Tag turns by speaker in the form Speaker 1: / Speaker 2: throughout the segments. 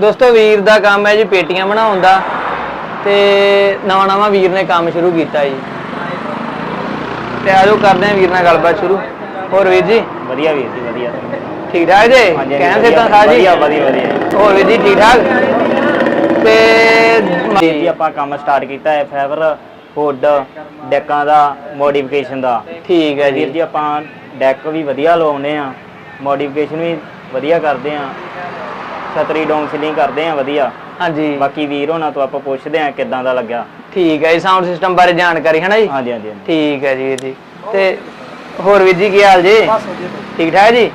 Speaker 1: ਦੋਸਤੋ ਵੀਰ ਦਾ ਕੰਮ ਹੈ ਜੀ ਪੇਟੀਆਂ ਬਣਾਉਣ ਦਾ ਤੇ ਨਵਾਂ ਨਵਾਂ ਵੀਰ ਨੇ ਕੰਮ ਸ਼ੁਰੂ ਕੀਤਾ ਜੀ। ਤੇ ਆਜੋ ਕਰਦੇ ਹਾਂ ਵੀਰ ਨਾਲ ਗੱਲਬਾਤ ਸ਼ੁਰੂ। ਹੋਰ ਵੀਰ ਜੀ?
Speaker 2: ਵਧੀਆ ਵੀਰ ਜੀ ਵਧੀਆ।
Speaker 1: ਠੀਕ ਠਾਕ ਜੀ?
Speaker 2: ਹਾਂਜੀ,
Speaker 1: ਤਾਂ ਸਾਹ ਜੀ?
Speaker 2: ਵਧੀਆ, ਵਧੀਆ, ਵਧੀਆ।
Speaker 1: ਹੋਰ ਵੀਰ ਜੀ ਠੀਕ ਠਾਕ? ਤੇ
Speaker 2: ਵੀਰ ਜੀ ਆਪਾਂ ਕੰਮ ਸਟਾਰਟ ਕੀਤਾ ਹੈ ਫਾਈਬਰ ਹੁੱਡ ਡੈਕਾਂ ਦਾ ਮੋਡੀਫਿਕੇਸ਼ਨ ਦਾ।
Speaker 1: ਠੀਕ ਹੈ
Speaker 2: ਵੀਰ
Speaker 1: ਜੀ।
Speaker 2: ਜੀ ਆਪਾਂ ਡੈਕ ਵੀ ਵਧੀਆ ਲਵਾਉਂਦੇ ਆ ਮੋਡੀਫਿਕੇਸ਼ਨ ਵੀ ਵਧੀਆ ਕਰਦੇ ਆ ਛਤਰੀ ਡੌਂਗ ਸੀਲਿੰਗ ਕਰਦੇ ਆ ਵਧੀਆ।
Speaker 1: ਹਾਂਜੀ।
Speaker 2: ਬਾਕੀ ਵੀਰ ਹੋਣਾ ਤੋਂ ਆਪਾਂ ਪੁੱਛਦੇ ਆ ਕਿੱਦਾਂ ਦਾ ਲੱਗਿਆ।
Speaker 1: ਠੀਕ ਹੈ ਜੀ ਸਾਊਂਡ ਸਿਸਟਮ ਬਾਰੇ ਜਾਣਕਾਰੀ ਹੈ ਨਾ ਜੀ?
Speaker 2: ਹਾਂਜੀ ਹਾਂਜੀ ਹਾਂਜੀ।
Speaker 1: ਠੀਕ ਹੈ ਜੀ ਵੀਰ ਜੀ। ਤੇ ਹੋਰ ਵੀਰ ਜੀ ਕੀ ਹਾਲ ਜੀ? ਠੀਕ ਠਾਕ ਜੀ?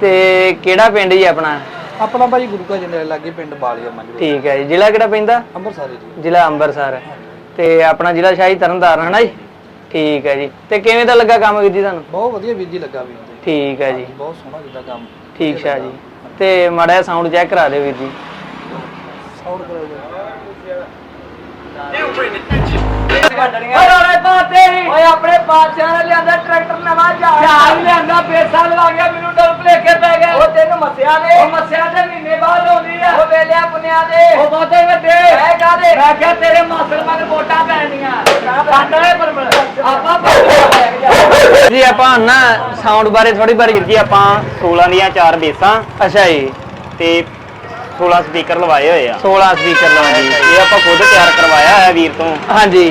Speaker 1: ਤੇ ਕਿਹੜਾ ਪਿੰਡ ਜੀ ਆਪਣਾ?
Speaker 3: ਆਪਣਾ ਭਾਈ ਗੁਰੂ ਕਾ ਜੰਡਿਆਲੇ ਲਾਗੇ ਪਿੰਡ ਬਾਲੀਆ ਮੰਜੂ
Speaker 1: ਠੀਕ ਹੈ ਜੀ ਜ਼ਿਲ੍ਹਾ ਕਿਹੜਾ ਪੈਂਦਾ
Speaker 3: ਅੰਮ੍ਰਿਤਸਰ ਜੀ।
Speaker 1: ਜ਼ਿਲ੍ਹਾ ਅੰਮ੍ਰਿਤਸਰ। ਤੇ ਆਪਣਾ ਜ਼ਿਲ੍ਹਾ ਸ਼ਾਹੀ ਤਰਨਤਾਰਨ ਹੈ ਨਾ ਜੀ? ਠੀਕ ਹੈ ਜੀ। ਤੇ ਕਿਵੇਂ ਦਾ ਲੱਗਾ ਕੰਮ ਵੀਰ ਜੀ ਤੁਹਾਨੂੰ?
Speaker 3: ਬਹੁਤ ਵਧੀਆ ਵੀਰ ਜੀ ਲੱਗਾ ਵੀਰ ਜੀ।
Speaker 1: ਠੀਕ ਹੈ ਜੀ।
Speaker 3: ਬਹੁਤ ਸੋਹਣਾ ਜਿੱਦਾਂ ਕੰਮ।
Speaker 1: ਠੀਕ ਸ਼ਾਹ ਜੀ। ਤੇ ਮਾੜਾ ਸਾਊਂਡ ਚੈੱਕ ਕਰਾ ਦਿਓ ਵੀਰ ਜੀ।
Speaker 3: ਸਾਊਂਡ ਕਰੋ ਜੀ
Speaker 4: ਓਏ ਪਾਤੇ ਓਏ ਆਪਣੇ ਬਾਦਸ਼ਾਹ ਨੇ ਲਿਆਂਦਾ ਟਰੈਕਟਰ ਨਵਾਂ ਜਹਾਜ਼। ਜਹਾਜ਼ ਲਿਆਂਦਾ ਬੇਸਾ ਲਵਾ ਗਿਆ ਮੈਨੂੰ ਡਰ ਭਲੇਖੇ ਪੈ ਗਏ ਉਹ ਤੈਨੂੰ ਮੱਸਿਆ ਦੇ। ਉਹ ਮੱਸਿਆ ਦੇ ਮਹੀਨੇ ਬਾਅਦ ਆਉਂਦੀ ਆ। ਉਹ ਵੇਲਿਆ ਪੁੰਨਿਆ ਦੇ। ਉਹ ਬਾਤੇ ਵੱਡੇ। ਮੈਂ ਕਾਦੇ ਮੈਂ ਕਿਹਾ ਤੇਰੇ ਮਾਸੜ ਮਨ ਵੋਟਾਂ ਪੈਣੀਆਂ। ਸਾਡਾ ਇਹ ਪਰਮਲ ਆਪਾਂ ਪਾਸੇ
Speaker 1: ਜੀ ਆਪਾਂ ਨਾ ਸਾਊਂਡ ਬਾਰੇ ਥੋੜੀ ਬਾਰੀ
Speaker 2: ਜੀ ਆਪਾਂ 16 ਦੀਆਂ ਚਾਰ ਬੇਸਾਂ।
Speaker 1: ਅੱਛਾ ਜੀ।
Speaker 2: ਤੇ 16 ਸਪੀਕਰ ਲਵਾਏ ਹੋਏ ਆ।
Speaker 1: 16 ਸਪੀਕਰ ਲਾਉਣੇ
Speaker 2: ਇਹ ਆਪਾਂ ਖੁਦ ਤਿਆਰ ਕਰਵਾਇਆ ਹੈ ਵੀਰ ਤੋਂ।
Speaker 1: ਹਾਂਜੀ।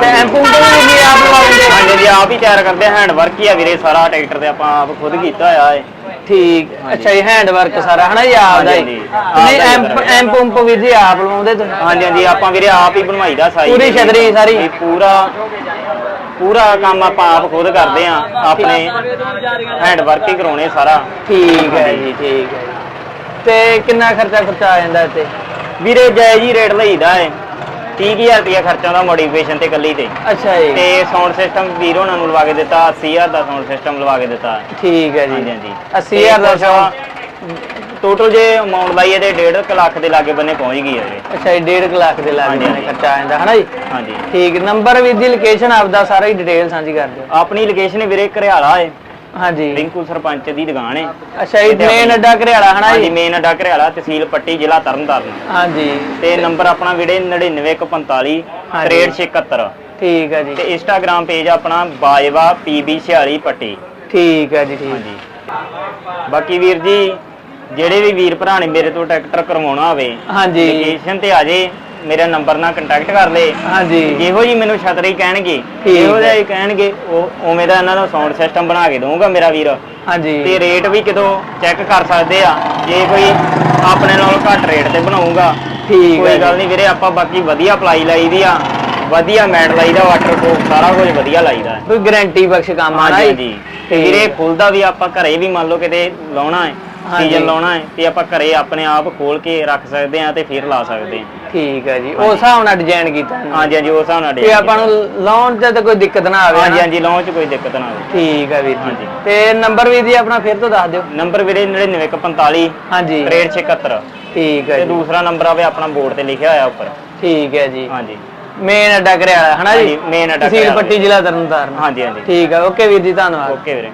Speaker 1: ਤੇ ਐਂਪੂ ਤੋਂ ਵੀ ਆਪ ਲਵਾਉਂਦੇ
Speaker 2: ਹਾਂਜੀ ਜੀ ਆਪ ਹੀ ਤਿਆਰ ਕਰਦੇ ਹੈਂਡ ਵਰਕ ਹੀ ਆ ਵੀਰੇ ਸਾਰਾ ਟਰੈਕਟਰ ਤੇ ਆਪਾਂ ਆਪ ਖੁਦ ਕੀਤਾ ਹੋਇਆ ਹੈ
Speaker 1: ਠੀਕ। ਅੱਛਾ ਜੀ ਹੈਂਡ ਵਰਕ ਸਾਰਾ ਹਨਾ ਜੀ ਆਪ ਦਾ ਹੀ। ਨਹੀਂ ਐਂਪ। ਐਂਪ ਉਂਪ ਵੀ ਜੀ ਆਪ ਲਵਾਉਂਦੇ ਤੁਸੀਂ?
Speaker 2: ਹਾਂਜੀ ਹਾਂਜੀ ਆਪਾਂ ਵੀਰੇ ਆਪ ਹੀ ਬਣਵਾਈਦਾ ਸਾਈ
Speaker 1: ਪੂਰੀ ਛਤਰੀ ਸਾਰੀ?
Speaker 2: ਇਹ ਪੂਰਾ ਪੂਰਾ ਕੰਮ ਆਪਾਂ ਆਪ ਖੁਦ ਕਰਦੇ ਆ ਆਪਣੇ ਹੈਂਡ ਵਰਕ ਹੀ। ਕਰਾਉਣੇ ਸਾਰਾ।
Speaker 1: ਠੀਕ ਹੈ ਜੀ ਠੀਕ ਹੈ ਜੀ। ਤੇ ਕਿੰਨਾ ਖਰਚਾ ਖਰਚਾ ਆ ਜਾਂਦਾ ਇੱਥੇ?
Speaker 2: ਵੀਰੇ ਜਾਇਜ਼ ਹੀ ਰੇਟ ਲਈਦਾ ਹੈ 30000 ਰੁਪਇਆ ਖਰਚਾ ਦਾ ਮੋਡੀਫਿਕੇਸ਼ਨ ਤੇ ਕੱਲੀ ਤੇ।
Speaker 1: ਅੱਛਾ ਜੀ।
Speaker 2: ਤੇ ਸਾਊਂਡ ਸਿਸਟਮ ਵੀਰ ਉਹਨਾਂ ਨੂੰ ਲਵਾ ਕੇ ਦਿੱਤਾ 80000 ਦਾ ਸਾਊਂਡ ਸਿਸਟਮ ਲਵਾ ਕੇ ਦਿੱਤਾ।
Speaker 1: ਠੀਕ ਹੈ ਜੀ।
Speaker 2: ਹਾਂਜੀ
Speaker 1: 80000 ਦਾ
Speaker 2: ਟੋਟਲ ਜੇ ਅਮਾਉਂਟ ਲਾਈਏ ਤੇ 1.5 ਲੱਖ ਦੇ ਲਾਗੇ ਬੰਨੇ ਪਹੁੰਚ ਗਈ ਹੈ ਵੀਰੇ
Speaker 1: ਅੱਛਾ ਜੀ 1.5 ਲੱਖ ਦੇ ਲਾਗੇ
Speaker 2: ਹਾਂਜੀ, ਹਾਂਜੀ।
Speaker 1: ਖਰਚਾ ਆ ਜਾਂਦਾ ਹਨਾ ਜੀ?
Speaker 2: ਹਾਂਜੀ।
Speaker 1: ਠੀਕ ਨੰਬਰ ਵੀ ਦੀ ਲੋਕੇਸ਼ਨ ਆਪਦਾ ਸਾਰਾ ਹੀ ਡਿਟੇਲ ਸਾਂਝੀ ਕਰ ਦਿਓ।
Speaker 2: ਆਪਣੀ ਲੋਕੇਸ਼ਨ ਵੀਰੇ ਘਰਿਆਲਾ ਹੈ।
Speaker 1: ਹਾਂਜੀ।
Speaker 2: ਰਿੰਕੂ ਸਰਪੰਚ ਦੀ ਦੁਕਾਨ ਹੈ।
Speaker 1: ਅੱਛਾ ਜੀ
Speaker 2: ਇੱਥੇ
Speaker 1: ਮੇਨ
Speaker 2: ਆਪਣੀ-
Speaker 1: ਅੱਡਾ ਘਰਿਆਲਾ ਹਨਾ
Speaker 2: ਹਾਂਜੀ
Speaker 1: ਜੀ?
Speaker 2: ਮੇਨ ਅੱਡਾ ਘਰਿਆਲਾ ਤਹਿਸੀਲ ਪੱਟੀ ਜ਼ਿਲ੍ਹਾ ਤਰਨਤਾਰਨ।
Speaker 1: ਹਾਂਜੀ।
Speaker 2: ਤੇ ਨੰਬਰ ਆਪਣਾ ਵੀਰੇ 99145
Speaker 1: ਹਾਂਜੀ।
Speaker 2: 6376
Speaker 1: ਠੀਕ ਹੈ ਜੀ।
Speaker 2: ਤੇ ਇੰਸਟਾਗ੍ਰam ਪੇਜ ਆਪਣਾ ਬਾਜਵਾ ਪੀਬੀ46 ਪੱਟੀ।
Speaker 1: ਠੀਕ ਹੈ ਜੀ ਠੀਕ।
Speaker 2: ਹਾਂਜੀ। ਬਾਕੀ ਵੀਰ ਜੀ ਜਿਹੜੇ ਵੀ ਵੀਰ ਭਰਾ ਨੇ ਮੇਰੇ ਤੋਂ ਟਰੈਕਟਰ ਕਰਵਾਉਣਾ ਹੋਵੇ
Speaker 1: ਹਾਂਜੀ।
Speaker 2: ਲੋਕੇਸ਼ਨ ਤੇ ਆ ਜੇ ਮੇਰੇ ਨੰਬਰ ਨਾਲ ਕੰਟੈਕਟ ਕਰ ਲੇ।
Speaker 1: ਹਾਂਜੀ।
Speaker 2: ਜਿਹੋ ਜੀ ਮੈਨੂੰ ਛਤਰੀ ਕਹਿਣਗੇ
Speaker 1: ਠੀਕ
Speaker 2: ਇਹੋ
Speaker 1: ਹੈ।
Speaker 2: ਜਿਹਾ ਹੀ ਕਹਿਣਗੇ ਉਹ ਉਵੇਂ ਦਾ ਇਹਨਾਂ ਦਾ ਸਾਊਂਡ ਸਿਸਟਮ ਬਣਾ ਕੇ ਦਊਂਗਾ ਮੇਰਾ ਵੀਰ।
Speaker 1: ਹਾਂਜੀ।
Speaker 2: ਤੇ ਰੇਟ ਵੀ ਕਿਤੋਂ ਚੈੱਕ ਕਰ ਸਕਦੇ ਆ ਜੇ ਕੋਈ ਆਪਣੇ ਨਾਲੋਂ ਘੱਟ ਰੇਟ ਤੇ ਬਣਾਊਗਾ।
Speaker 1: ਠੀਕ
Speaker 2: ਕੋਈ ਗੱਲ ਨਹੀਂ ਵੀਰੇ ਆਪਾਂ ਬਾਕੀ ਵਧੀਆ ਪਲਾਈ ਲਾਈ ਦੀ ਆ ਵਧੀਆ ਮੈਟ ਲਾਈਦਾ ਵਾਟਰਪ੍ਰੂਫ ਸਾਰਾ ਕੁਝ ਵਧੀਆ ਲਾਈਦਾ
Speaker 1: ਕੋਈ ਗਾਰੰਟੀ ਬਖਸ਼ ਕੰਮ ਆ ਜੀ।
Speaker 2: ਤੇ ਵੀਰੇ ਖੁੱਲਦਾ ਵੀ ਆਪਾਂ ਘਰੇ ਵੀ ਮੰਨ ਲਓ ਕਿਤੇ ਲਾਉਣਾ ਹੈ। ਸੀਜ਼ਨ ਲਾਉਣਾ ਹੈ ਤੇ ਆਪਾਂ ਘਰੇ ਆਪਣੇ ਆਪ ਖੋਲ ਕੇ ਰੱਖ ਸਕਦੇ ਆ ਤੇ ਫਿਰ ਲਾ ਸਕਦੇ ਆ
Speaker 1: ਠੀਕ ਹੈ ਜੀ। ਉਸ ਹਿਸਾਬ ਨਾਲ ਡਿਜ਼ਾਈਨ ਕੀਤਾ।
Speaker 2: ਹਾਂਜੀ ਹਾਂਜੀ ਉਸ ਹਿਸਾਬ ਨਾਲ
Speaker 1: ਤੇ ਆਪਾਂ ਨੂੰ ਲਾਉਣ ਤੇ ਤਾਂ ਕੋਈ ਦਿੱਕਤ ਨਾ ਆਵੇ
Speaker 2: ਹਾਂਜੀ? ਹਾਂਜੀ ਲਾਉਣ 'ਚ ਕੋਈ ਦਿੱਕਤ ਨਾ ਆਵੇ।
Speaker 1: ਠੀਕ ਹੈ ਵੀਰ ਜੀ। ਤੇ ਨੰਬਰ ਵੀ ਜੀ ਆਪਣਾ ਫਿਰ ਤੋਂ ਦੱਸ ਦਿਓ।
Speaker 2: ਨੰਬਰ ਵੀਰੇ 9945
Speaker 1: ਹਾਂਜੀ।
Speaker 2: 6376
Speaker 1: ਠੀਕ ਹੈ
Speaker 2: ਤੇ ਦੂਸਰਾ ਨੰਬਰ ਆਵੇ ਆਪਣਾ ਬੋਰਡ ਤੇ ਲਿਖਿਆ ਹੋਇਆ ਉੱਪਰ।
Speaker 1: ਠੀਕ ਹੈ ਜੀ।
Speaker 2: ਹਾਂਜੀ।
Speaker 1: ਮੇਨ ਅੱਡਾ ਘਰਿਆਲਾ ਹਨਾ ਜੀ?
Speaker 2: main ਅੱਡਾ
Speaker 1: ਤਹਿਸੀਲ
Speaker 2: ਘਰਿਆਲਾ
Speaker 1: ਪੱਟੀ ਜ਼ਿਲ੍ਹਾ ਤਰਨਤਾਰਨ।
Speaker 2: ਹਾਂਜੀ ਹਾਂਜੀ।
Speaker 1: ਠੀਕ ਹੈ ਓਕੇ ਵੀਰ ਜੀ ਧੰਨਵਾਦ।
Speaker 2: ਓਕੇ ਵੀਰੇ।